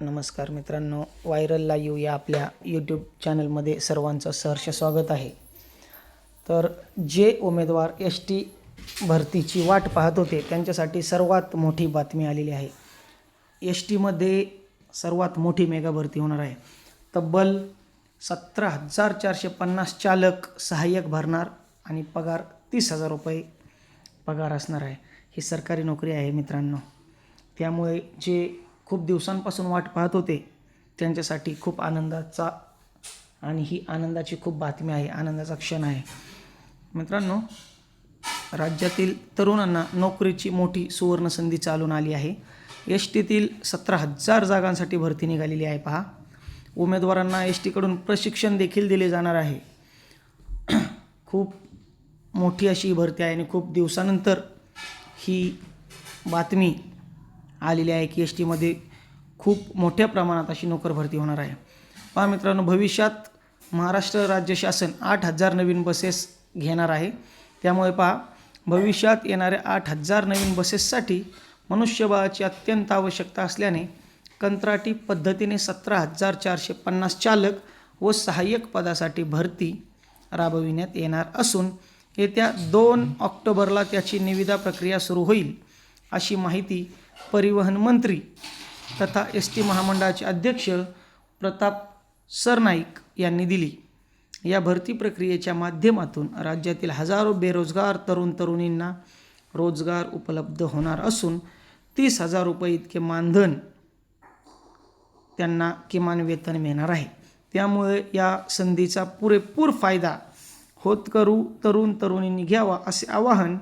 नमस्कार मित्रांनो viral live या आपल्या यूट्यूब चॅनलमध्ये सर्वांचं सहर्ष स्वागत आहे. तर जे उमेदवार एस टी भरतीची वाट पाहत होते त्यांच्यासाठी सर्वात मोठी बातमी आलेली आहे. एस टीमध्ये सर्वात मोठी मेगा भरती होणार आहे. तब्बल सतरा हजार चारशे पन्नास चालक सहाय्यक भरणार आणि पगार तीस हजार रुपये पगार असणार आहे. ही सरकारी नोकरी आहे मित्रांनो. त्यामुळे जे खूप दिवसांपासून वाट पाहत होते. त्यांच्यासाठी खूप आनंदाचा आणि ही आनंदाची खूप बातमी आहे. आनंदाचा क्षण आहे. मित्रांनो राज्यातील तरुणांना नोकरीची मोठी सुवर्णसंधी चालून आली आहे. एस टीतील सतरा हजार जागांसाठी भरती निघालेली आहे. पहा उमेदवारांना एस टीकडून प्रशिक्षण देखील दिले जाणार आहे. खूप मोठी अशी भरती आहे आणि खूप दिवसानंतर ही बातमी आलेली आहे की एस टीमध्ये खूप मोठ्या प्रमाणात अशी नोकर भरती होणार आहे. पहा मित्रांनो भविष्यात महाराष्ट्र राज्य शासन आठ हजार नवीन बसेस घेणार आहे. त्यामुळे पहा भविष्यात येणाऱ्या आठ हजार नवीन बसेससाठी मनुष्यबळाची अत्यंत आवश्यकता असल्याने कंत्राटी पद्धतीने सतरा हजार चारशे पन्नास चालक व सहाय्यक पदासाठी भरती राबविण्यात येणार असून येत्या दोन ऑक्टोबरला त्याची निविदा प्रक्रिया सुरू होईल. अशी माहिती परिवहन मंत्री तथा एस टी महामंडळाचे अध्यक्ष प्रताप सरनाईक यांनी दिली. या भरती प्रक्रियेच्या माध्यमातून राज्यातील हजारो बेरोजगार तरुण तरुणींना रोजगार उपलब्ध होणार असून तीस हजार रुपये इतके मानधन त्यांना किमान वेतन मिळणार आहे. त्यामुळे या संधीचा पुरेपूर फायदा होत करू तरुण तरुणींनी घ्यावा असे आवाहन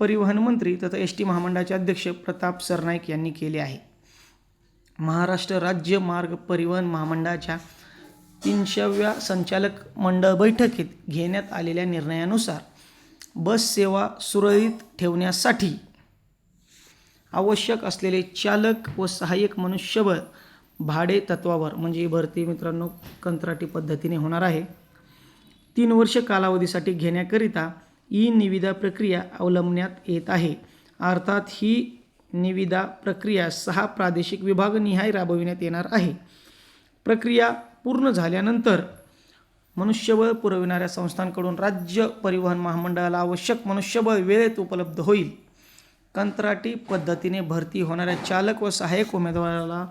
परिवहन मंत्री तथा एस टी महामंडळाचे अध्यक्ष प्रताप सरनाईक यांनी केले आहे. महाराष्ट्र राज्य मार्ग परिवहन महामंडळाच्या तीनशेव्या संचालक मंडळ बैठकीत घेण्यात आलेल्या निर्णयानुसार बस सेवा सुरळीत ठेवण्यासाठी आवश्यक असलेले चालक व सहाय्यक मनुष्यबळ भाडे तत्वावर म्हणजे ही भरती मित्रांनो कंत्राटी पद्धतीने होणार आहे तीन वर्ष कालावधीसाठी घेण्याकरिता ई निविदा प्रक्रिया अवलंबण्यात येत आहे. अर्थात ही निविदा प्रक्रिया सहा प्रादेशिक विभागनिहाय राबविण्यात येणार आहे. प्रक्रिया पूर्ण झाल्यानंतर मनुष्यबळ पुरविणाऱ्या संस्थांकडून राज्य परिवहन महामंडळाला आवश्यक मनुष्यबळ वेळेत उपलब्ध होईल. कंत्राटी पद्धतीने भरती होणाऱ्या चालक व सहाय्यक उमेदवाराला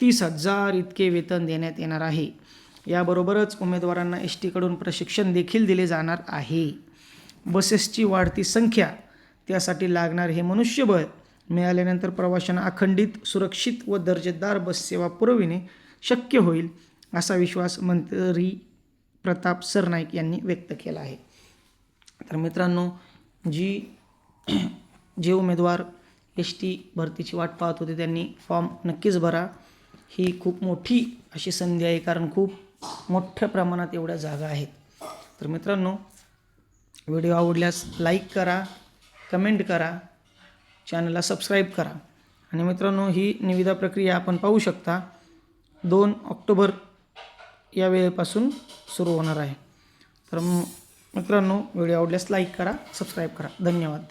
तीस हजार इतके वेतन देण्यात येणार आहे. याबरोबरच उमेदवारांना एस टीकडून प्रशिक्षण देखील दिले जाणार आहे. बसेसची वाढती संख्या त्यासाठी लागणार हे मनुष्यबळ. मिळाल्यानंतर प्रवाशांना अखंडित सुरक्षित व दर्जेदार बस सेवा पुरविणे शक्य होईल असा विश्वास मंत्री प्रताप सरनाईक यांनी व्यक्त केला आहे. तर मित्रांनो जी जे उमेदवार एस टी भरतीची वाट पाहत होते त्यांनी फॉर्म नक्कीच भरा. ही खूप मोठी अशी संधी आहे कारण खूप मोठ्या प्रमाणात एवढ्या जागा आहेत. तर मित्रांनो व्हिडिओ आवडल्यास लाईक करा कमेंट करा चॅनलला सबस्क्राईब करा. आणि मित्रांनो ही निविदा प्रक्रिया आपण पाहू शकता. दोन ऑक्टोबर या वेळेपासून सुरू होणार आहे. तर मित्रांनो व्हिडिओ आवडल्यास लाईक करा सबस्क्राईब करा. धन्यवाद.